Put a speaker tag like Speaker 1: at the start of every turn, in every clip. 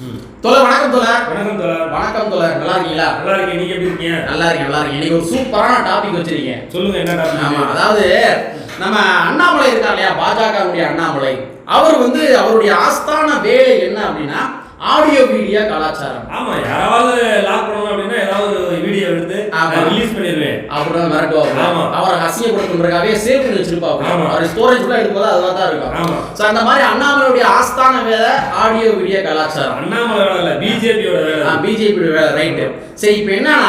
Speaker 1: தோழர் வணக்கம் தோழர்.
Speaker 2: வணக்கம் தோழர்.
Speaker 1: வணக்கம் தோழர். நல்லா இருக்கீங்களா?
Speaker 2: நல்லா இருக்கேன். நீங்க எப்படி இருக்கீங்க?
Speaker 1: நல்லா இருக்கேன் நல்லா இருக்கேன். இன்னைக்கு ஒரு சூப்பரான டாபிக் வச்சிருக்கீங்க.
Speaker 2: சொல்லுங்க என்ன
Speaker 1: ஆமா
Speaker 2: டாபிக்
Speaker 1: அதாவது நம்ம அண்ணாமலை இருக்கார் இல்லையா? பாஜகவுடைய அண்ணாமலை. அவர் வந்து அவருடைய ஆஸ்தான வேலை என்ன அப்படின்னா ஆடியோ வீடியோ கலாச்சாரம்.
Speaker 2: ஆமா யாராவது லாக் பண்ணணும் அப்படின்னா ஏதாவது எடுத்து. ரிலீஸ் பண்ணிடுவேன்.
Speaker 1: அப்படிதான் மிரட்டுவாங்க
Speaker 2: ஆமா.
Speaker 1: அவரை அசிங்கப்படுத்துறதுக்காகவே சேவ் பண்ணி வச்சிருப்பாங்க. அவர் ஸ்டோரேஜ் ஃபுல்லா எடுக்கும்போது தான் இருக்கும். சோ அந்த மாதிரி அண்ணாமலையுடைய ஆஸ்தான வேலை ஆடியோ வீடியோ கலாச்சாரம்.
Speaker 2: அண்ணாமலை வேலை இல்ல பிஜேபியோட வேலை.
Speaker 1: பிஜேபி வேலை ரைட்டு சரி இப்போ என்னன்னா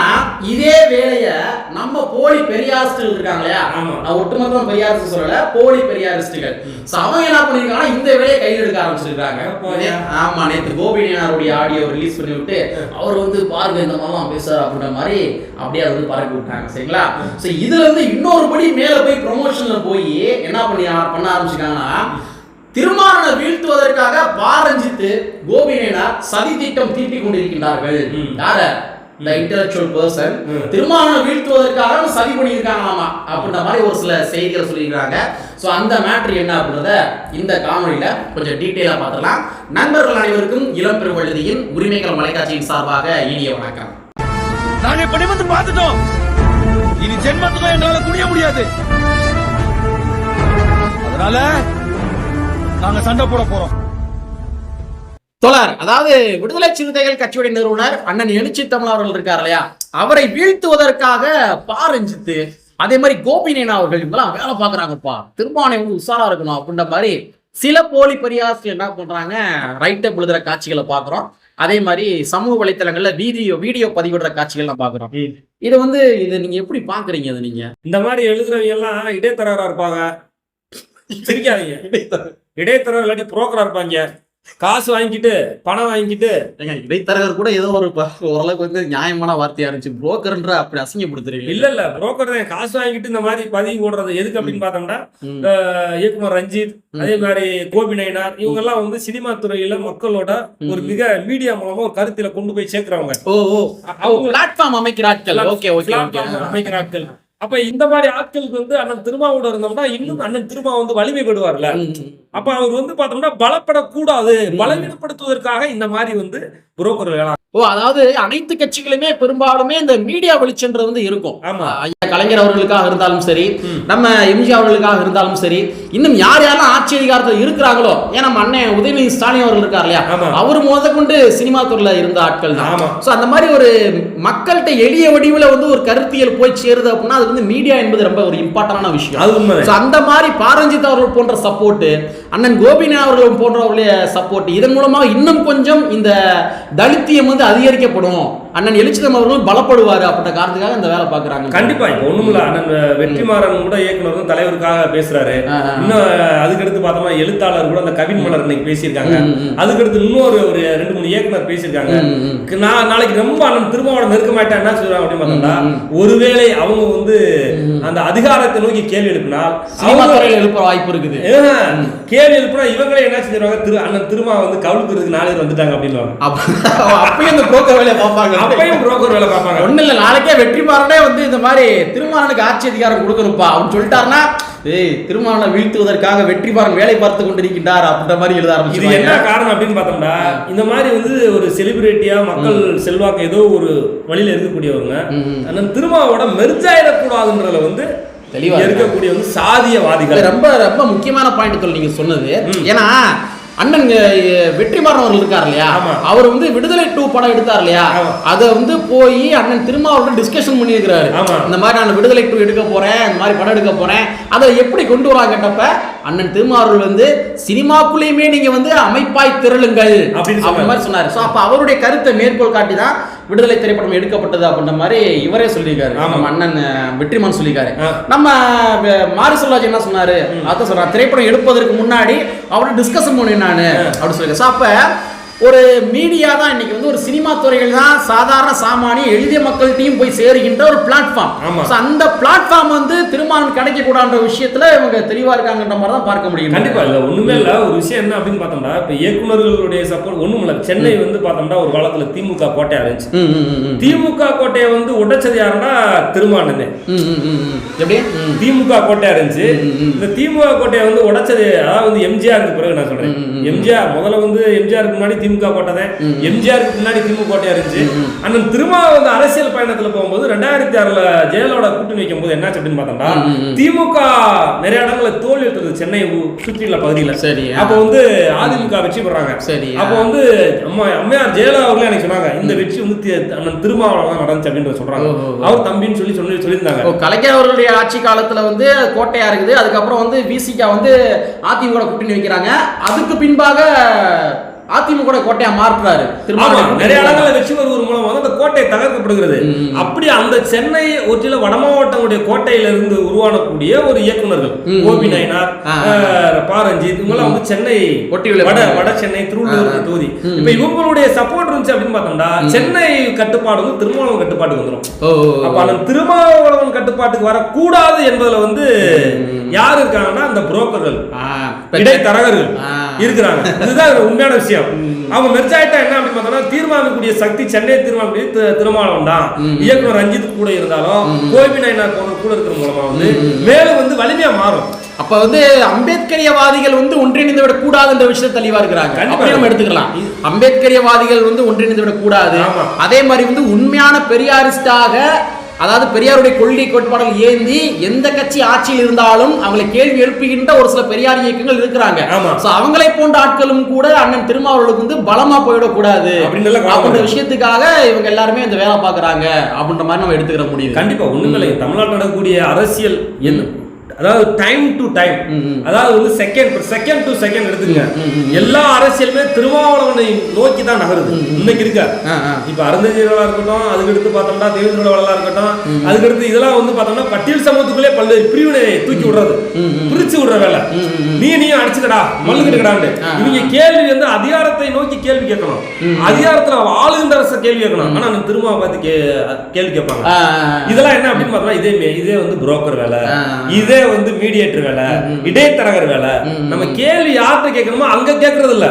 Speaker 1: இதே வேலையை நம்ம போலி பெரியாரிஸ்டுகள் இருக்காங்க இல்லையா. நான் ஒட்டுமொத்தம் பெரியாரிஸ்ட் சொல்லல போலி பெரியாரிஸ்டுகள். சோ அவங்க என்ன பண்ணிருக்காங்கன்னா இந்த வேலையை கையில் எடுக்க ஆரம்பிச்சிருக்காங்க. ஆமா நேத்து கோபிநாருடைய ஆடியோ ரிலீஸ் பண்ணி விட்டு அவர் வந்து பாருங்க இந்த மாதிரிலாம் பேசுறாரு அப்படின்ற மாதிரி அப்படியே அதை வந்து பறக்கி விட்டாங்க சரிங்களா? சோ இதுல இருந்து இன்னொரு படி மேல போய் ப்ரொமோஷன்ல போய் என்ன பண்ணி பண்ண ஆரம்பிச்சிருக்காங்கன்னா திருமாறனை வீழ்த்துவதற்காக பாரஞ்சித்து கோபிநாயனார் சதி திட்டம் தீட்டிக் கொண்டிருக்கின்றார்கள். யார? இந்த இன்டெலக்சுவல் பர்சன். திருமாவளவனை வீழ்த்துவதற்காக சதி பண்ணியிருக்காங்களாமா அப்படின்ற மாதிரி ஒரு சில செய்திகள் சொல்லியிருக்காங்க ஸோ அந்த மேட்ரு என்ன அப்படின்றத இந்த காணொலியில கொஞ்சம் டீட்டெயிலாக பார்த்துடலாம். நண்பர்கள் அனைவருக்கும் இளம் பெருவழுதியின் உரிமைகள் மலைக்காட்சியின் சார்பாக இனிய வணக்கம்.
Speaker 3: நாங்க இப்படி வந்து பார்த்துட்டோம். இனி ஜென்மத்துக்கும் எங்களால குடிய முடியாது. அதனால நாங்க சண்டை போட போறோம்.
Speaker 1: தோழர் அதாவது விடுதலை சிறுத்தைகள் கட்சியுடைய நிறுவனர் அண்ணன் எழுச்சி தமிழ் அவர்கள் இருக்கார் இல்லையா? அவரை வீழ்த்துவதற்காக பாரஞ்சித்து அதே மாதிரி கோபிநேனா அவர்கள் இவங்கெல்லாம் வேலை பார்க்குறாங்கப்பா. திருமானை வந்து உஷாரா இருக்கணும் அப்படின்ற மாதிரி சில போலி பரியாசிகள் என்ன பண்றாங்க ரைட்டை எழுதுற காட்சிகளை பார்க்குறோம். அதே மாதிரி சமூக வலைத்தளங்கள்ல வீடியோ வீடியோ பதிவிடுற காட்சிகள் நான் பார்க்குறோம். இது வந்து இது நீங்க எப்படி பாக்குறீங்க அதை நீங்க?
Speaker 2: இந்த மாதிரி எழுதுறவங்க எல்லாம் இடைத்தரகரா இருப்பாங்க. சிரிக்காதீங்க. இடைத்தரகர் இல்லாட்டி புரோக்கரா இருப்பாங்க. காசு வாங்கிட்டு பணம் வாங்கிட்டு
Speaker 1: ஏங்க இடைத்தரகர் கூட ஏதோ ஒரு ஓரளவுக்கு வந்து நியாயமான வார்த்தையா இருந்துச்சு. புரோக்கர்ன்ற அப்படி அசிங்கப்படுத்துறீங்க
Speaker 2: இல்ல இல்ல புரோக்கர் தான். காசு வாங்கிட்டு இந்த மாதிரி பதிவு போடுறது எதுக்கு அப்படின்னு பார்த்தோம்னா இயக்குனர் ரஞ்சித். அதே மாதிரி கோபி நயினார் இவங்க எல்லாம் வந்து சினிமா துறையில மக்களோட ஒரு மிக மீடியா மூலமா ஒரு கருத்தில கொண்டு போய் சேர்க்கிறவங்க.
Speaker 1: ஓ ஓ.
Speaker 2: அவங்க
Speaker 1: platform அமைக்கிறார்கள். Okay okay okay.
Speaker 2: Platform அமைக்கிற ஆட்கள் அப்ப இந்த மாதிரி ஆட்களுக்கு வந்து அண்ணன் திருமாவோட இருந்தோம்னா இன்னும் அண்ணன் திருமா வந்து வலிமை பெறுவார்ல அப்ப அவர் வந்து பார்த்தோம்னா பலப்படக்கூடாது. பலவீனப்படுத்துவதற்காக இந்த மாதிரி வந்து புரோக்கர் வேலை
Speaker 1: ஓ அதாவது அனைத்து கட்சிகளுமே பெரும்பாலுமே இந்த மீடியா வெளிச்சன்றது வந்து இருக்கும்.
Speaker 2: ஆமா.
Speaker 1: கலைஞர் அவர்களுக்காக இருந்தாலும் சரி. நம்ம எம்ஜி அவர்களுக்காக இருந்தாலும் சரி இன்னும் யார் யாரெல்லாம் ஆட்சி அதிகாரத்தில் இருக்கிறாங்களோ ஏன் நம்ம அண்ணன் உதயநிதி ஸ்டாலின் அவர்கள் இருக்கார் இல்லையா. அவர் முத கொண்டு சினிமா துறையில இருந்த ஆட்கள் தான். சோ அந்த மாதிரி ஒரு மக்கள்கிட்ட எளிய வடிவில் வந்து ஒரு கருத்தியல் போய் சேருது அப்படின்னா அது வந்து மீடியா என்பது ரொம்ப ஒரு இம்பார்ட்டன்டான விஷயம் அந்த மாதிரி பாரஞ்சித் அவர்கள் போன்ற சப்போர்ட் அண்ணன் கோபிநாத் அவர்கள் போன்றவர்களுடைய சப்போர்ட் இதன் மூலமாக இன்னும் கொஞ்சம் இந்த தலித்தியம் வந்து அதிகரிக்கப்படும். அண்ணன் எழுச்சிதம் அவர்கள் பலப்படுவாரு அப்படின்ற காரணத்துக்காக இந்த வேலை பார்க்கறாங்க.
Speaker 2: கண்டிப்பா இப்ப ஒண்ணுமில்ல அண்ணன் வெற்றிமாறன் கூட இயக்குனர் தலைவருக்காக பேசுறாரு. இன்னும் அதுக்கடுத்து பார்த்தோம்னா எழுத்தாளர் கூட அந்த கவின் மலர் இன்னைக்கு பேசியிருக்காங்க. அதுக்கடுத்து இன்னொரு ஒரு ரெண்டு மூணு இயக்குனர் பேசியிருக்காங்க. நான் நாளைக்கு ரொம்ப அண்ணன் திருமாவோட நெருக்க மாட்டேன். என்ன சொல்றாங்க அப்படின்னு பார்த்தோம்னா ஒருவேளை அவங்க வந்து அந்த அதிகாரத்தை நோக்கி கேள்வி எழுப்பினால்
Speaker 1: எழுப்புற வாய்ப்பு இருக்குது.
Speaker 2: கேள்வி எழுப்பினா இவங்களே என்ன செஞ்சிருவாங்க? திரு அண்ணன் திருமா வந்து கவுளுக்குறதுக்கு நாலு பேர் வந்துட்டாங்க அப்படின்னு
Speaker 1: அப்ப- அப்பயும் இந்த புரோக்கர் வேலையை பார்ப்பாங்க.
Speaker 2: அப்பயும் புரோக்கர் வேலை பார்ப்பாங்க.
Speaker 1: ஒண்ணு இல்ல நாளைக்கே வெற்றிமாறனே வந்து இந்த மாதிரி திருமாறனுக்கு ஆட்சி அதிகாரம் கொடுக்கணும்ப்பா. அப்படின்னு சொல்லிட்டாருன்னா ஏய் திருமாறனை வீழ்த்துவதற்காக வெற்றிமாறன் வேலை பார்த்து கொண்டிருக்கின்றார் அப்படின்ற மாதிரி எழுத
Speaker 2: இது என்ன
Speaker 1: ஆரம்பிச்சு
Speaker 2: காரணம் அப்படின்னு பார்த்தோம்னா இந்த மாதிரி வந்து ஒரு செலிபிரிட்டியா மக்கள் செல்வாக்கு ஏதோ ஒரு வழியில இருக்கக்கூடியவங்க அண்ணன் திருமாவோட மெர்ஜாயிடக்கூடாதுன்றதுல வந்து
Speaker 1: தெளிவா
Speaker 2: இங்க இருக்கக்கூடிய வந்து சாதியவாதிகள்.
Speaker 1: ரொம்ப ரொம்ப முக்கியமான பாயிண்ட் சொல்லி நீங்க சொன்னது. ஏன்னா அண்ணன் வெற்றிமாறன் அவர்கள் இருக்கார் இல்லையா. அவர் வந்து விடுதலை டூ படம் எடுத்தார் இல்லையா. அதை வந்து போய் அண்ணன் திருமாவளவன் டிஸ்கஷன் பண்ணியிருக்கிறாரு. இந்த மாதிரி நான் விடுதலை டூ எடுக்க போறேன் இந்த மாதிரி படம் எடுக்க போறேன். அதை எப்படி கொண்டு வராங்க கேட்டப்ப அண்ணன் திருமாவளவன் வந்து சினிமாக்குள்ளேயுமே நீங்க வந்து அமைப்பாய் திரளுங்கள்.
Speaker 2: அப்படின்னு
Speaker 1: அப்படி மாதிரி சொன்னாரு. சோ அப்ப அவருடைய கருத்தை மேற்கோள் காட்டி தான் விடுதலை திரைப்படம் எடுக்கப்பட்டது அப்படின்ற மாதிரி இவரே சொல்லியிருக்காரு. நம்ம அண்ணன் அஹ், வெற்றிமாறன் சொல்லியிருக்காரு. நம்ம மாரி செல்வராஜ் என்ன சொன்னாரு? அதான் சொல்றேன் திரைப்படம் எடுப்பதற்கு முன்னாடி அவரோட டிஸ்கஷன் பண்ணேன் நானு. அப்படின்னு சொல்லியிருக்கேன் So, அப்ப ஒரு மீடியா தான் இன்னைக்கு வந்து ஒரு சினிமா துறைகள் தான் சாதாரண சாமானிய எளிய மக்கள்கிட்டயும் போய் சேருகின்ற ஒரு பிளாட்ஃபார்ம்
Speaker 2: ஆமா.
Speaker 1: அந்த பிளாட்ஃபார்ம் வந்து திருமாவளவன் கிடைக்க கூடாதுன்ற விஷயத்துல இவங்க தெளிவா இருக்காங்கன்ற மாதிரி தான் பார்க்க முடியும்
Speaker 2: கண்டிப்பா இல்ல ஒண்ணுமே இல்ல ஒரு விஷயம் என்ன அப்படின்னு பார்த்தோம்னா இப்ப இயக்குனர்களுடைய சப்போர்ட் ஒண்ணும் இல்ல சென்னை வந்து பார்த்தோம்னா ஒரு காலத்துல திமுக கோட்டையா இருந்துச்சு. திமுக கோட்டையை வந்து உடைச்சது யாருன்னா
Speaker 1: ம்.
Speaker 2: திமுக கோட்டையா இருந்துச்சு. இந்த திமுக கோட்டையை வந்து உடைச்சது அதாவது வந்து எம்ஜிஆருக்கு பிறகு நான் சொல்றேன். எம்ஜிஆர் முதல்ல வந்து எம்ஜிஆருக்கு முன்னாடி திமுக கோட்டை. எம்ஜிஆருக்கு பின்னாடி திமுக கோட்டையா இருந்துச்சு. அண்ணன் திரும்ப வந்து அரசியல் பயணத்துல போகும்போது ரெண்டாயிரத்தி ஆறுல ஜெயலலிதா கூட்டணி வைக்கும் போது என்னாச்சு அப்படின்னு பார்த்தோம்னா திமுக நிறைய இடங்கள்ல தோல்வி எடுத்தது சென்னை சுற்றியுள்ள பகுதியில.
Speaker 1: சரி
Speaker 2: அப்போ வந்து அதிமுக வெற்றி பெறாங்க.
Speaker 1: சரி
Speaker 2: அப்போ வந்து அம்மா அம்மையார் ஜெயலலிதா அவர்களே எனக்கு சொன்னாங்க இந்த வெற்றி வந்து அண்ணன் திருமாவளவன் தான் நடந்துச்சு அப்படின்றத சொல்றாங்க. அவர் தம்பின்னு சொல்லி சொல்லி சொல்லியிருந்தாங்க.
Speaker 1: கலைஞர் அவர்களுடைய ஆட்சி காலத்துல வந்து கோட்டையா இருக்குது. அதுக்கப்புறம் வந்து விசிகா வந்து அதிமுக கூட்டணி வைக்கிறாங்க. அதுக்கு பின்பாக அதிமுக கோட்டையா மாற்றுறாரு.
Speaker 2: நிறைய இடங்கள்ல வெற்றி வருவது மூலமா வந்து அந்த கோட்டை தகர்க்கப்படுகிறது. அப்படி அந்த சென்னை ஒற்றில வட மாவட்டங்களுடைய கோட்டையில இருந்து உருவானக்கூடிய ஒரு இயக்குனர்கள் கோபி நயனார் பாரஞ்சித் இவங்கெல்லாம் வந்து சென்னை
Speaker 1: ஒட்டி உள்ள
Speaker 2: வட வட சென்னை திருவள்ளூர் தொகுதி. இப்ப இவங்களுடைய சப்போர்ட் இருந்துச்சு அப்படின்னு பார்த்தோம்னா சென்னை கட்டுப்பாடு வந்து திருமாவளவன் கட்டுப்பாட்டுக்கு
Speaker 1: ஓ,
Speaker 2: அப்ப. அந்த திருமாவளவன் கட்டுப்பாட்டுக்கு வரக்கூடாது என்பதுல வந்து யார் இருக்காங்கன்னா அந்த புரோக்கர்கள் இடைத்தரகர்கள். இருக்கிறாங்க. இதுதான் உண்மையான விஷயம். அவங்க மெர்ஜ் ஆயிட்டா என்ன அப்படின்னு பார்த்தோம்னா தீர்மானிக்கக்கூடிய சக்தி சென்னை தீர்மானிக்கக்கூடிய திருமாவளவன் தான். இயக்குனர் ரஞ்சித் கூட இருந்தாலும் கோபி நயனார் கூட இருக்கிற மூலமா வந்து மேலும் வந்து வலிமையா மாறும்.
Speaker 1: அப்ப வந்து அம்பேத்கரியவாதிகள் வந்து ஒன்றிணைந்து விட கூடாதுன்ற விஷயத்தை தெளிவா இருக்கிறாங்க.
Speaker 2: கண்டிப்பா.
Speaker 1: அப்படி நம்ம எடுத்துக்கலாம். அம்பேத்கரியவாதிகள் வந்து ஒன்றிணைந்து விட கூடாது. அதே மாதிரி வந்து உண்மையான பெரியாரிஸ்டாக அதாவது பெரியாருடைய கொள்கை கோட்பாடுகள் ஏந்தி எந்த கட்சி ஆட்சியில் இருந்தாலும் அவங்களை கேள்வி எழுப்புகின்ற ஒரு சில பெரியார் இயக்கங்கள் இருக்கிறாங்க. அவங்களை போன்ற ஆட்களும் கூட அண்ணன் திருமாவளவுக்கு வந்து பலமா போயிடக்கூடாது. அப்படின்ற. விஷயத்துக்காக இவங்க எல்லாருமே இந்த வேலை பாக்குறாங்க அப்படின்ற மாதிரி நம்ம எடுத்துக்கிற முடியுது.
Speaker 2: கண்டிப்பா ஒண்ணுமில்லை தமிழ்நாட்டில் நடக்கக்கூடிய அரசியல் என்ன? அதாவது டைம் டு டைம். அதாவது வந்து செகண்ட் செகண்ட் டு செகண்ட் எடுத்துங்க எல்லா அரசியலுமே திருமாவளவனை நோக்கி தான் நகருது. இன்னைக்கு இருக்க. இப்ப அருந்ததிகளா இருக்கட்டும் அதுக்கு அடுத்து பார்த்தோம்னா தேவேந்திரவளா இருக்கட்டும் அதுக்கு அடுத்து இதெல்லாம் வந்து பார்த்தோம்னா பட்டியல் சமூகத்துக்குள்ளே பல்வேறு பிரிவினை தூக்கி விடுறது. பிரிச்சு விடுற வேலை. நீ நீயும் அடிச்சுக்கடா மல்லுக்கிட்டுக்கடான்னு. இவங்க கேள்வி வந்து அதிகாரத்தை நோக்கி கேள்வி கேட்கணும். அதிகாரத்துல ஆளுகின்ற அரச கேள்வி கேட்கணும். ஆனா அந்த திரும்ப பார்த்து கேள்வி கேட்பாங்க. இதெல்லாம் என்ன அப்படின்னு பார்த்தா இதே இதே வந்து புரோக்கர் வேலை. இதே வந்து மீடியேட்டர் வேலை இடைத்தரகர் வேலை. நம்ம கேள்வி யார்கிட்ட கேட்கணுமோ அங்க கேட்கறது இல்ல.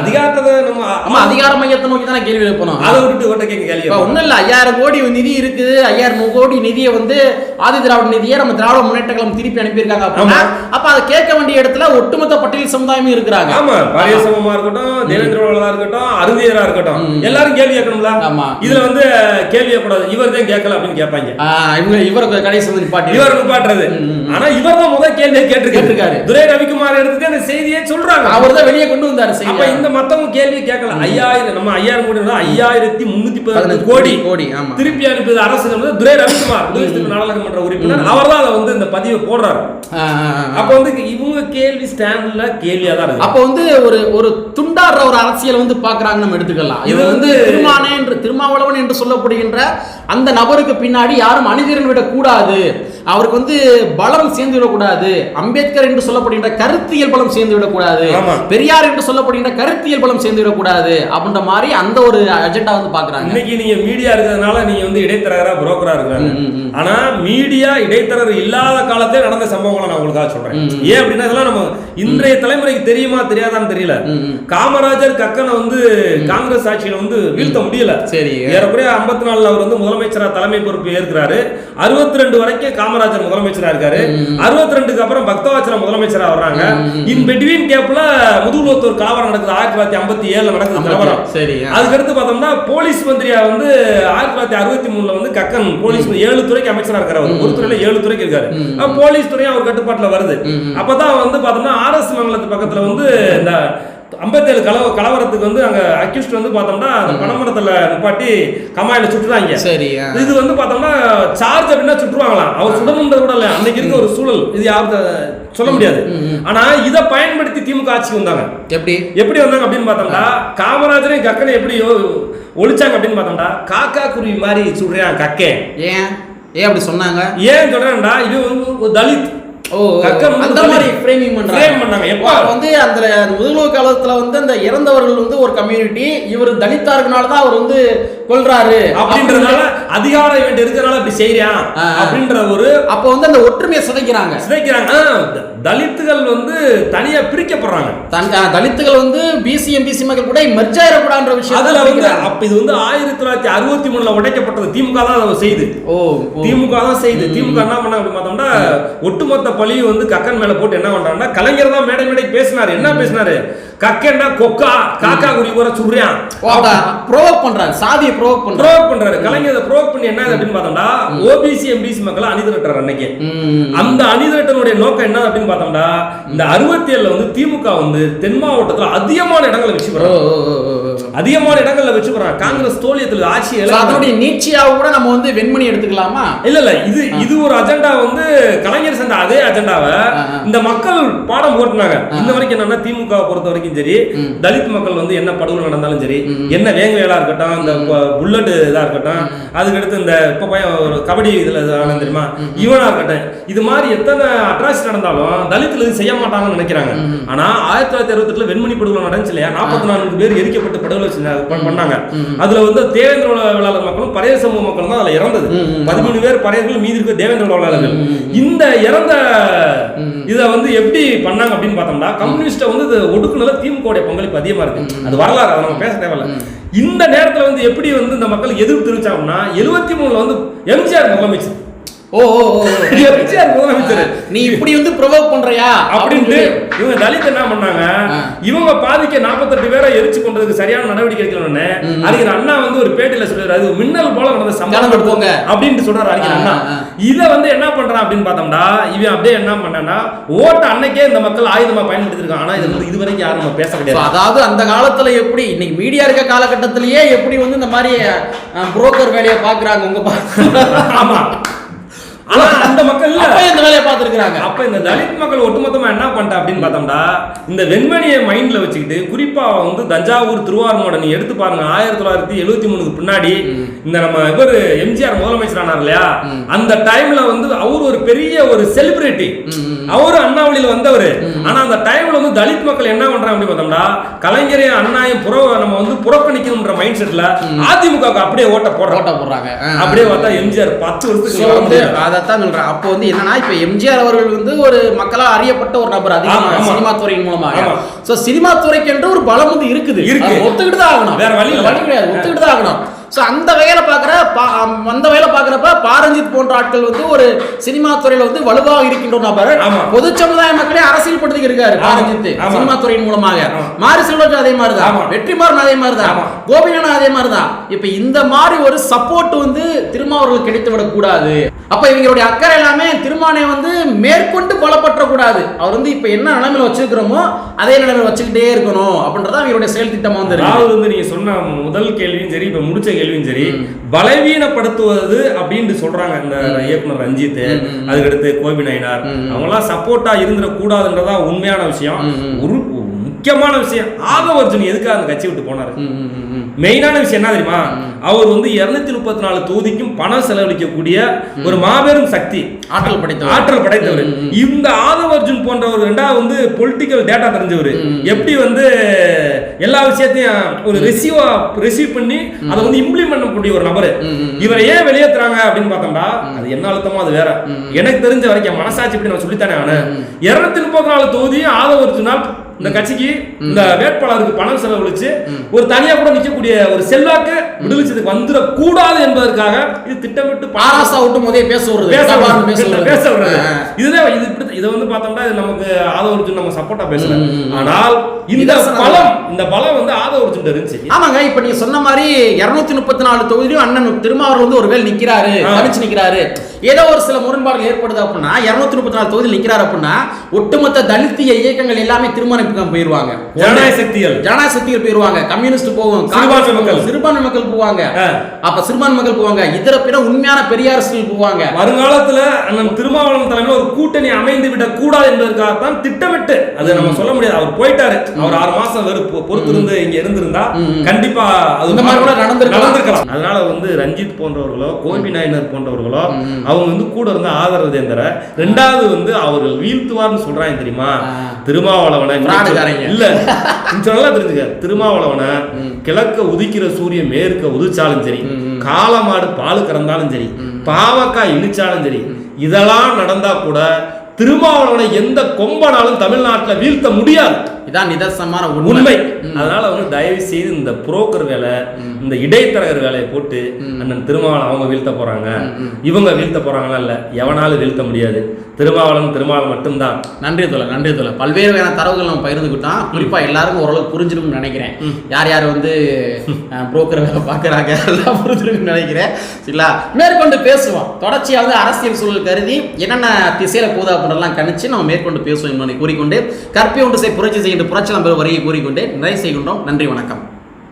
Speaker 2: அதிகாரத்தை நம்ம
Speaker 1: ஆமா அதிகார மையத்தை நோக்கி தானே கேள்வி எழுப்பணும்
Speaker 2: அதை விட்டுட்டு இவர்கிட்ட கேட்க கேள்வி.
Speaker 1: ஒண்ணும் இல்ல ஐயாயிரம் கோடி நிதி இருக்குது ஐயாயிரம் கோடி நிதியை வந்து ஆதி திராவிட நிதியை நம்ம திராவிட முன்னேற்ற கழகம் திருப்பி அனுப்பியிருக்காங்க அப்படின்னா அப்ப அதை கேட்க வேண்டிய இடத்துல ஒட்டுமொத்த பட்டியல் சமுதாயமும் இருக்கிறாங்க.
Speaker 2: ஆமா பாரிய சமமா இருக்கட்டும் தேவேந்திரவளா இருக்கட்டும் அருந்தியரா இருக்கட்டும் எல்லாரும் கேள்வி கேட்கணும்ல?
Speaker 1: ஆமா.
Speaker 2: இதுல வந்து கேள்வி கேட்கக்கூடாது இவர் தான் கேட்கல அப்படின்னு கேட்பாங்க.
Speaker 1: இவரை கடைசி நிப்பாட்டி
Speaker 2: இவர் நிப்பாட்டுறது. ஆனா இவர் கேள்வியை
Speaker 1: கேட்டிருக்காரு.
Speaker 2: துரை ரவிக்குமார் எடுத்துட்டு அந்த செய்தியை சொல்றாங்க.
Speaker 1: அவர் தான் வெளியே கொண்டு வந்தாரு
Speaker 2: அப்ப. இந்த மத்தவங்க கேள்வி கேட்கல. ஐயாயிரம் நம்ம ஐயாயிரம் கோடி ஐயாயிரத்தி முன்னூத்தி
Speaker 1: பதினஞ்சு
Speaker 2: கோடி
Speaker 1: கோடி ஆமா.
Speaker 2: திருப்பி அனுப்பியது அரசு துரை ரவிக்குமார் நாடாளுமன்ற உறுப்பினர். அவர் தான் அதை வந்து இந்த பதிவை போடுறாரு. அப்ப வந்து இவங்க கேள்வி ஸ்டாண்ட்ல கேள்வியா தான் இருக்கு.
Speaker 1: அப்ப வந்து ஒரு ஒரு துண்டாடுற ஒரு அரசியல் வந்து பாக்குறாங்க நம்ம எடுத்துக்கலாம். இது வந்து- திருமானே என்று திருமாவளவன் என்று சொல்லப்படுகின்ற அந்த நபருக்கு பின்னாடி யாரும் அணிதிரன் விடக்கூடாது. அவருக்கு வந்து பலம் சேர்ந்து விடக்கூடாது. அம்பேத்கர் என்று சொல்லப்படுகின்ற கருத்தியல் பலம் சேர்ந்து விடக்கூடாது. பெரியார் என்று சொல்லப்படுகின்ற கருத்தியல் பலம் சேர்ந்து விடக்கூடாது அப்படின்ற மாதிரி அந்த ஒரு அஜெண்டா வந்து பாக்குறாங்க
Speaker 2: இன்னைக்கு நீங்க மீடியா இருக்கிறதுனால நீங்க வந்து இடைத்தரகரா புரோக்கரா இருக்கிறாங்க. ஆனா மீடியா இடைத்தரகர் இல்லாத காலத்தே நடந்த சம்பவங்களை நான் உங்களுக்காக சொல்றேன். ஏன் அப்படின்னா இதெல்லாம் நம்ம இன்றைய தலைமுறைக்கு தெரியுமா தெரியாதான்னு தெரியல. காமராஜர் கக்கனை வந்து காங்கிரஸ் ஆட்சியில வந்து வீழ்த்த முடியல.
Speaker 1: சரி.
Speaker 2: ஏறக்குறைய ஐம்பத்தி நாலுல அவர் வந்து முதலமைச்சரா தலைமை பொறுப்பு ஏற்கிறாரு. அறுபத்தி ரெண்டு வரைக்கும் காமராஜர் முதலமைச்சரா இருக்காரு. அறுபத்தி ரெண்டுக்கு அப்புறம் பக்தவாச்சலம் முதலமைச்சரா வர்றாங்க. இன் பிட்வீன் கேப்ல முதுகுலத்தூர் கலவரம் நடக்குது. ஆயிரத்தி தொள்ளாயிரத்தி ஐம்பத்தி ஏழுல நடக்குது கலவரம்
Speaker 1: சரி
Speaker 2: அதுக்கடுத்து பார்த்தோம்னா போலீஸ் மந்திரியா வந்து ஆயிரத்தி தொள்ளாயிரத்தி அறுபத்தி மூணுல வந்து கக்கன் போலீஸ் ஏழு துறைக்கு அமைச்சரா இருக்காரு அவர். ஒரு துறையில ஏழு துறைக்கு இருக்காரு. போலீஸ் துறையும் அவர் கட்டுப்பாட்டுல வருது. அப்பதான் வந்து பார்த்தோம்னா ஆர்எஸ் மங்கலத்து பக்கத்துல வந்து இந்த ஐம்பத்தேழு கலவ கலவரத்துக்கு வந்து அங்க அக்யூஸ்ட் வந்து பார்த்தோம்னா அந்த பனைமரத்துல நிப்பாட்டி கமாயில சுட்டுறாங்க.
Speaker 1: சரி.
Speaker 2: இது வந்து பார்த்தோம்னா சார்ஜ் அப்படின்னா சுட்டுருவாங்களாம். அவர் சுடணுன்றது கூட இல்லை. அன்னைக்கு இருக்க ஒரு சூழல். இது யாரும் சொல்ல முடியாது. ஆனா இதை பயன்படுத்தி திமுக ஆட்சிக்கு வந்தாங்க.
Speaker 1: எப்படி?
Speaker 2: எப்படி வந்தாங்க அப்படின்னு பார்த்தோம்னா காமராஜரையும் கக்கனை எப்படி ஒழிச்சாங்க அப்படின்னு பார்த்தோம்னா காக்கா குருவி மாதிரி சுடுறான் கக்கே.
Speaker 1: ஏன்? ஏன் அப்படி சொன்னாங்க?
Speaker 2: ஏன் சொல்றேன்டா இது வந்து ஒரு தலித்
Speaker 1: அந்த மாதிரி ஃப்ரேமிங் பண்றாங்க.
Speaker 2: எப்ப?
Speaker 1: வந்து அந்த முதுகுலக காலத்துல வந்து அந்த இறந்தவர்கள் வந்து ஒரு கம்யூனிட்டி இவர் தலித்தா இருக்கனால தான் அவர் வந்து கொல்றாரு.
Speaker 2: அப்படின்றதுனால அதிகார இவன் இருக்கிறனால இப்படி செய்யறான். அப்படின்ற ஒரு
Speaker 1: அப்ப வந்து அந்த ஒற்றுமையை சிதைக்கிறாங்க.
Speaker 2: சிதைக்கிறாங்க. தலித்துகள் வந்து தனியா பிரிக்கப்படுறாங்க.
Speaker 1: தலித்துகள் வந்து பிசி எம்பிசி மக்கள் கூட மெர்ஜ் ஆயிடக்கூடாதுன்ற விஷயம்
Speaker 2: அதுல வந்து அப்ப இது வந்து ஆயிரத்தி தொள்ளாயிரத்தி அறுபத்தி மூணுல உடைக்கப்பட்டது திமுக தான் அதை செய்யுது
Speaker 1: ஓ.
Speaker 2: திமுக தான் செய்யுது திமுக என்ன பண்ண அப்படி பார்த்தோம்னா ஒட்டுமொத்த பழியும் வந்து கக்கன் மேல போட்டு என்ன பண்றாங்கன்னா கலைஞர் தான் மேடை மேடை பேசினாரு. என்ன பேசினாரு? கக்கன்னா கொக்கா காக்கா குடி கூட சுடுறியான்
Speaker 1: ப்ரோவோக் பண்றாங்க சாதியை ப்ரோவோக் பண்றாங்க
Speaker 2: ப்ரோக் பண்றாரு. கலைஞர் ப்ரோக் பண்ணி என்ன அப்படின்னு பார்த்தோம்னா ஓபிசி எம்பிசி மக்களை அணிதிரட்டுறாரு அன்னைக்கு. அந்த அணிதிரட்டனுடைய நோக்கம் என்ன அப்படின்னு பார்த்தோம்னா இந்த அறுபத்தி ஏழுல வந்து திமுக வந்து தென் மாவட்டத்தில் அதிகமான இடங்களை
Speaker 1: வச்சு
Speaker 2: அதிகமான இடங்கள்ல பெறாங்க. காங்கிரஸ் தோல்வியத்தில் ஆட்சி.
Speaker 1: அதனுடைய நீட்சியாவை கூட நம்ம வந்து வெண்மணி எடுத்துக்கலாமா?
Speaker 2: இல்ல இல்ல இது இது ஒரு அஜெண்டா வந்து கலைஞர் சென்ற அதே அஜெண்டாவை. இந்த மக்கள் பாடம் போட்டுனாங்க இந்த வரைக்கும் என்னன்னா திமுக பொறுத்த வரைக்கும் சரி தலித் மக்கள் வந்து என்ன படுகொலை நடந்தாலும் சரி என்ன வேங்கையலா இருக்கட்டும் இந்த புல்லட் இதா இருக்கட்டும் அதுக்கடுத்து இந்த இப்ப பையன் ஒரு கபடி இதுல இது ஆனது தெரியுமா? இவனா இருக்கட்டும். இது மாதிரி எத்தனை அட்ராசிட்டி நடந்தாலும் தலித்துல இது செய்ய மாட்டாங்கன்னு நினைக்கிறாங்க. ஆனா ஆயிரத்தி தொள்ளாயிரத்தி அறுபத்தெட்டுல வெண்மணி படுகொலை நடந்துச்சு இல்லையா? நாற்பத்தி நான்கு பேர் எரிக்கப்பட்டு படுகொலை ப- பண்ணாங்க. அதுல வந்து தேவேந்திர வேளாளர் மக்களும் பரைய சமூக மக்களும் தான் அதுல இறந்தது. பதிமூணு பேர் பறையர்கள் மீதி இருக்க தேவேந்திர வேளாளர்கள். இந்த இறந்த இத வந்து எப்படி பண்ணாங்க அப்படின்னு பார்த்தோம்னா கம்யூனிஸ்ட வந்து ஒடுக்குனதுல திமுக பங்களிப்பு அதிகமா இருக்கு. அது வரலாறு அதை நம்ம பேச தேவையில்ல. இந்த நேரத்துல வந்து எப்படி வந்து இந்த மக்கள் எதிர்ப்பு தெரிவிச்சாங்கன்னா எழுபத்தி மூணுல வந்து எம்ஜிஆர் முதலமைச்சர்.
Speaker 1: ஓ.
Speaker 2: எம்ஜிஆர் முதலமைச்சர்.
Speaker 1: நீ இப்படி வந்து ப்ரொவோக் பண்றியா?
Speaker 2: அப்படின்ட்டு இவங்க தலித் என்ன பண்ணாங்க? இவங்க பாதிக்க 48 பேரை எரிச்சு கொண்டதுக்கு சரியான நடவடிக்கை எடுக்கணும்னு. அறிஞர் அண்ணா வந்து ஒரு பேட்டியில சொல்றாரு. அது மின்னல் போல நடந்த
Speaker 1: நடந்து
Speaker 2: சம்பவம்
Speaker 1: போங்க.
Speaker 2: அப்படின்ட்டு சொல்றாரு அறிஞர் அண்ணா. இத வந்து என்ன பண்றான் அப்படின்னு பார்த்தோம்னா இவன் அப்படியே என்ன பண்ணான்னா ஓட்ட அன்னைக்கே இந்த மக்கள் ஆயுதமா பயன்படுத்திருக்காங்க ஆனா இது வந்து இதுவரைக்கும் யாரும் நம்ம பேச கிடையாது.
Speaker 1: அதாவது அந்த காலத்துல எப்படி இன்னைக்கு மீடியா இருக்க காலகட்டத்திலேயே எப்படி வந்து இந்த மாதிரி புரோக்கர் வேலையை பாக்குறாங்க உங்க
Speaker 2: ஆமா. ஆனா அந்த மக்கள் இல்ல.
Speaker 1: அப்ப இந்த வேலையை பார்த்திருக்கிறாங்க.
Speaker 2: அப்ப இந்த தலித் மக்கள் ஒட்டுமொத்தமா என்ன பண்ணிட்டா அப்படின்னு பார்த்தோம்னா இந்த வெண்மணியை மைண்ட்ல வச்சுக்கிட்டு குறிப்பா வந்து தஞ்சாவூர் திருவாரூரோட நீ எடுத்து பாருங்க ஆயிரத்தி தொள்ளாயிரத்தி எழுபத்தி மூணுக்கு பின்னாடி இந்த நம்ம இவர் எம்ஜிஆர் முதலமைச்சர் ஆனார் இல்லையா? அந்த டைம்ல வந்து அவர் ஒரு பெரிய ஒரு செலிபிரிட்டி அவரு அண்ணாவளியில வந்தவர். ஆனா அந்த டைம்ல வந்து தலித் மக்கள் என்ன பண்றாங்க அப்படின்னு பார்த்தோம்னா கலைஞரையும் அண்ணாயும் புற நம்ம வந்து புறக்கணிக்கணும்ன்ற மைண்ட் செட்ல அதிமுக அப்படியே ஓட்ட போடுறோம்
Speaker 1: ஓட்ட போடுறாங்க.
Speaker 2: அப்படியே பார்த்தா எம்ஜிஆர் பத்து வருஷத்துக்கு
Speaker 1: வந்து அதைத்தான் சொல்றேன். அப்போ வந்து என்னன்னா இப்ப எம்ஜிஆர் அவர்கள் வந்து ஒரு மக்களா அறியப்பட்ட ஒரு நபர் அதிகமாக. சினிமா துறையின் மூலமாக. சோ சினிமா துறைக்கு என்று ஒரு பலம் வந்து இருக்குது.
Speaker 2: இருக்கு.
Speaker 1: ஒத்துக்கிட்டு தான் ஆகணும்.
Speaker 2: வேற வழி.
Speaker 1: வழி கிடையாது. ஒத்துக்கிட்டு தான் ஆகணும். சோ அந்த வகையில பாக்குற பா- அந்த வகையில பாக்குறப்ப பாரஞ்சித் போன்ற ஆட்கள் வந்து ஒரு சினிமா துறையில வந்து வலுவாக இருக்கின்ற நபர்
Speaker 2: ஆமா.
Speaker 1: பொது சமுதாய மக்களே அரசியல் படுத்தி இருக்காரு. பாரஞ்சித். சினிமா துறையின் மூலமாக. மாரி செல்வராஜ் அதே மாதிரி தான். வெற்றிமாறன் அதே மாதிரி தான். கோபிநாதன் அதே மாதிரி தான் இப்ப இந்த மாதிரி ஒரு சப்போர்ட் வந்து திருமாவர்கள் கிடைத்து விடக் கூடாது அப்ப இவங்களுடைய அக்கறை எல்லாமே திருமானை வந்து மேற்கொண்டு பலப்பற்ற கூடாது அவர் வந்து இப்ப என்ன நிலைமையில வச்சிருக்கிறோமோ அதே நிலைமையில வச்சுக்கிட்டே இருக்கணும் அப்படின்றத அவங்களுடைய செயல் திட்டமா வந்து
Speaker 2: அதாவது வந்து நீங்க சொன்ன முதல் கேள்வியும் சரி இப்ப முடிச்ச கேள்வியும் சரி பலவீனப்படுத்துவது அப்படின்னு சொல்றாங்க இந்த இயக்குனர் ரஞ்சித். அதுக்கடுத்து கோபி நயினார். அவங்க எல்லாம் சப்போர்ட்டா இருந்துட கூடாதுன்றதா உண்மையான விஷயம். ஒரு முக்கியமான விஷயம். ஆதவர்ஜுன் எதுக்காக அந்த கட்சி விட்டு போனாரு. மெயினான விஷயம் என்ன தெரியுமா? அவர் வந்து இருநூத்தி முப்பத்தி நாலு தொகுதிக்கும் பணம் செலவழிக்கக்கூடிய ஒரு மாபெரும் சக்தி.
Speaker 1: ஆற்றல் படைத்தவர்.
Speaker 2: ஆற்றல் படைத்தவர். இந்த ஆதவ அர்ஜுன் போன்றவர் ரெண்டாவது வந்து பொலிட்டிக்கல் டேட்டா தெரிஞ்சவர். எப்படி வந்து எல்லா விஷயத்தையும் ஒரு ரிசீவா ரிசீவ் பண்ணி அதை வந்து இம்ப்ளிமெண்ட் பண்ணக்கூடிய ஒரு நபர். இவரை ஏன் வெளியேத்துறாங்க அப்படின்னு பார்த்தோம்னா அது என்ன அழுத்தமோ அது வேற. எனக்கு தெரிஞ்ச வரைக்கும் மனசாட்சி இப்படி நான் சொல்லித்தானே ஆனேன் இருநூத்தி முப்பத்தி நாலு தொகுதி ஆதவ அர்ஜுனால் இந்த கட்சிக்கு இந்த வேட்பாளருக்கு பணம் செலவழிச்சு ஒரு தனியா கூட நிக்கக்கூடிய ஒரு செல்வாக்கு விடுவிச்சதுக்கு வந்துட கூடாது என்பதற்காக இது திட்டமிட்டு பணம்
Speaker 1: ஆராசா விட்டு முதல்ல பேச
Speaker 2: விடுறது.
Speaker 1: பேச
Speaker 2: விடுறது. இதுதான் இது இதை வந்து பார்த்தோம்னா இது நமக்கு ஆதவர்ஜுன் நம்ம சப்போர்ட்டா பேசல. ஆனால் இந்த பலம் இந்த பலம் வந்து ஆதவர்ஜுன் இருந்துச்சு.
Speaker 1: ஆமாங்க இப்ப நீங்க சொன்ன மாதிரி இருநூத்தி முப்பத்தி நாலு தொகுதியிலும் அண்ணன் திருமாவளவன் வந்து ஒருவேளை நிக்கிறாரு. தனிச்சு நிக்கிறாரு. ஏதோ ஒரு சில முரண்பாடுகள் ஏற்படுது அப்படின்னா இருநூத்தி முப்பத்தி நாலு தொகுதியில் நிக்கிறாரு அப்படின்னா ஒட்டுமொத்த தலித்திய இயக்கங்கள் எல்லாமே திருமணம் போயிருவாங்க.
Speaker 2: ஜனநாயக சக்திகள்.
Speaker 1: ஜனநாயக சக்திகள் போயிருவாங்க. கம்யூனிஸ்ட் போவோம்.
Speaker 2: சிறுபான்மை மக்கள்.
Speaker 1: சிறுபான்மை மக்கள் போவாங்க. அப்ப சிறுபான்மை மக்கள் போவாங்க. இதர பிற உண்மையான பெரியாரசிகள் போவாங்க.
Speaker 2: வருங்காலத்துல அண்ணன் திருமாவளவன் தலைமையில ஒரு கூட்டணி அமைந்து விட கூடாது என்பதற்காகத்தான் திட்டமிட்டு அது நம்ம சொல்ல முடியாது. அவர் போயிட்டாரு. அவர் ஆறு மாசம் வெறுப்பு பொறுத்து இருந்து இங்க இருந்திருந்தா கண்டிப்பா அது
Speaker 1: இந்த மாதிரி கூட நடந்திருக்கலாம்.
Speaker 2: நடந்திருக்கலாம். அதனால வந்து ரஞ்சித் போன்றவர்களோ கோபி நாயனர் போன்றவர்களோ அவங்க வந்து கூட இருந்து ஆதரவு தேந்தர. ரெண்டாவது வந்து அவர்கள் வீழ்த்துவார்னு சொல்றாங்க தெரியுமா. திருமாவளவனை. இல்ல நல்லா தெரிஞ்சுக்க. திருமாவளவனை கிழக்க உதிக்கிற சூரியன் மேற்க உதிச்சாலும் சரி காளமாடு பால் கறந்தாலும் சரி பாவக்காய் இனிச்சாலும் சரி இதெல்லாம் நடந்தா கூட திருமாவளவனை எந்த கொம்பனாலும் தமிழ்நாட்டுல வீழ்த்த முடியாது.
Speaker 1: இதான் நிதர்சனமான
Speaker 2: உண்மை. அதனால வந்து தயவு செய்து இந்த புரோக்கர் வேலை இந்த இடைத்தரகர் வேலையை போட்டு அண்ணன் திருமாவளவன் அவங்க வீழ்த்த போறாங்க. இவங்க வீழ்த்த போறாங்களா இல்ல? எவனாலும் வீழ்த்த முடியாது. திருமாவளவன் திருமாவளவன் மட்டும்தான்.
Speaker 1: நன்றி தோல நன்றி தோல பல்வேறு வகையான தரவுகள் நம்ம பகிர்ந்துக்கிட்டோம் குறிப்பா எல்லாருக்கும் ஓரளவுக்கு புரிஞ்சிருக்கும்னு நினைக்கிறேன். யார் யார் வந்து புரோக்கர் வேலை பார்க்குறாங்க எல்லாம் புரிஞ்சிருக்கும்னு நினைக்கிறேன். சரிங்களா? மேற்கொண்டு பேசுவோம். தொடர்ச்சியாக வந்து அரசியல் சூழல் கருதி என்னென்ன திசையில போதா அப்படின்றலாம் கணிச்சு நம்ம மேற்கொண்டு பேசுவோம் கூறிக்கொண்டு கற்பி ஒன்று புரட்சி செய்கின்ற புரட்சி நம்பர் வரையை கூறிக்கொண்டு நிறைவு செய்கின்றோம். நன்றி வணக்கம்.